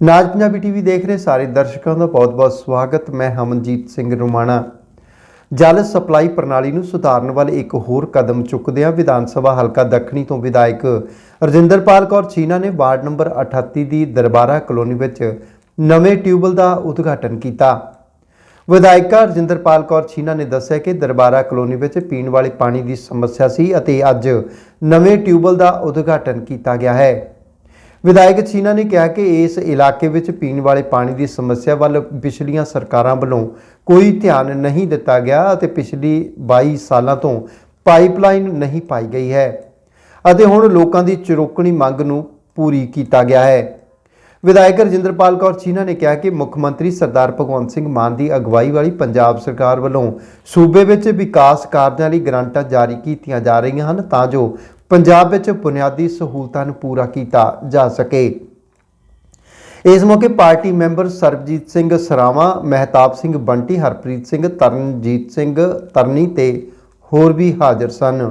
ਨਾਜ Punjabi TV ਦੇਖ ਰਹੇ ਸਾਰੇ ਦਰਸ਼ਕਾਂ ਦਾ ਬਹੁਤ-ਬਹੁਤ ਸਵਾਗਤ। ਮੈਂ ਹਮਨਜੀਤ ਸਿੰਘ ਰੁਮਾਣਾ। ਜਲ ਸਪਲਾਈ ਪ੍ਰਣਾਲੀ ਨੂੰ ਸੁਧਾਰਨ ਵੱਲ ਇੱਕ ਹੋਰ ਕਦਮ ਚੁੱਕਦਿਆਂ ਵਿਧਾਨ ਸਭਾ ਹਲਕਾ ਦੱਖਣੀ ਤੋਂ ਵਿਧਾਇਕ ਰਜਿੰਦਰਪਾਲ ਕੌਰ ਚੀਨਾ ਨੇ ਵਾਰਡ ਨੰਬਰ 38 ਦੀ ਦਰਬਾਰਾ ਕਲੋਨੀ ਵਿੱਚ ਨਵੇਂ ਟਿਊਬਲ ਦਾ ਉਦਘਾਟਨ ਕੀਤਾ। ਵਿਧਾਇਕਾ ਰਜਿੰਦਰਪਾਲ ਕੌਰ ਛੀਨਾ ਨੇ ਦੱਸਿਆ ਕਿ ਦਰਬਾਰਾ ਕਲੋਨੀ ਵਿੱਚ ਪੀਣ ਵਾਲੇ ਪਾਣੀ ਦੀ ਸਮੱਸਿਆ ਸੀ ਅਤੇ ਅੱਜ ਨਵੇਂ ਟਿਊਬਲ ਦਾ ਉਦਘਾਟਨ ਕੀਤਾ ਗਿਆ ਹੈ। ਵਿਧਾਇਕ ਛੀਨਾ ਨੇ ਕਿਹਾ ਕਿ ਇਸ ਇਲਾਕੇ ਵਿੱਚ ਪੀਣ ਵਾਲੇ ਪਾਣੀ ਦੀ ਸਮੱਸਿਆ ਵੱਲ ਪਿਛਲੀਆਂ ਸਰਕਾਰਾਂ ਵੱਲੋਂ ਕੋਈ ਧਿਆਨ ਨਹੀਂ ਦਿੱਤਾ ਗਿਆ ਅਤੇ ਪਿਛਲੀ 22 ਸਾਲਾਂ ਤੋਂ ਪਾਈਪਲਾਈਨ ਨਹੀਂ ਪਾਈ ਗਈ ਹੈ ਅਤੇ ਹੁਣ ਲੋਕਾਂ ਦੀ ਚਰੋਕਣੀ ਮੰਗ ਨੂੰ ਪੂਰੀ ਕੀਤਾ ਗਿਆ ਹੈ। ਵਿਧਾਇਕ ਰਜਿੰਦਰਪਾਲ ਕੌਰ ਚੀਨਾ ਨੇ ਕਿਹਾ ਕਿ ਮੁੱਖ ਮੰਤਰੀ ਸਰਦਾਰ ਭਗਵੰਤ ਸਿੰਘ ਮਾਨ ਦੀ ਅਗਵਾਈ ਵਾਲੀ ਪੰਜਾਬ ਸਰਕਾਰ ਵੱਲੋਂ ਸੂਬੇ ਵਿੱਚ ਵਿਕਾਸ ਕਾਰਜਾਂ ਲਈ ਗ੍ਰਾਂਟਾਂ ਜਾਰੀ ਕੀਤੀਆਂ ਜਾ ਰਹੀਆਂ ਹਨ ਤਾਂ ਜੋ ਪੰਜਾਬ ਵਿੱਚ ਬੁਨਿਆਦੀ ਸਹੂਲਤਾਂ ਨੂੰ ਪੂਰਾ ਕੀਤਾ ਜਾ ਸਕੇ। ਇਸ ਮੌਕੇ ਪਾਰਟੀ ਮੈਂਬਰ ਸਰਬਜੀਤ ਸਿੰਘ ਸਰਾਵਾਂ, ਮਹਿਤਾਬ ਸਿੰਘ ਬੰਟੀ, ਹਰਪ੍ਰੀਤ ਸਿੰਘ, ਤਰਨਜੀਤ ਸਿੰਘ ਤਰਨੀ ਤੇ ਹੋਰ ਵੀ ਹਾਜ਼ਰ ਸਨ।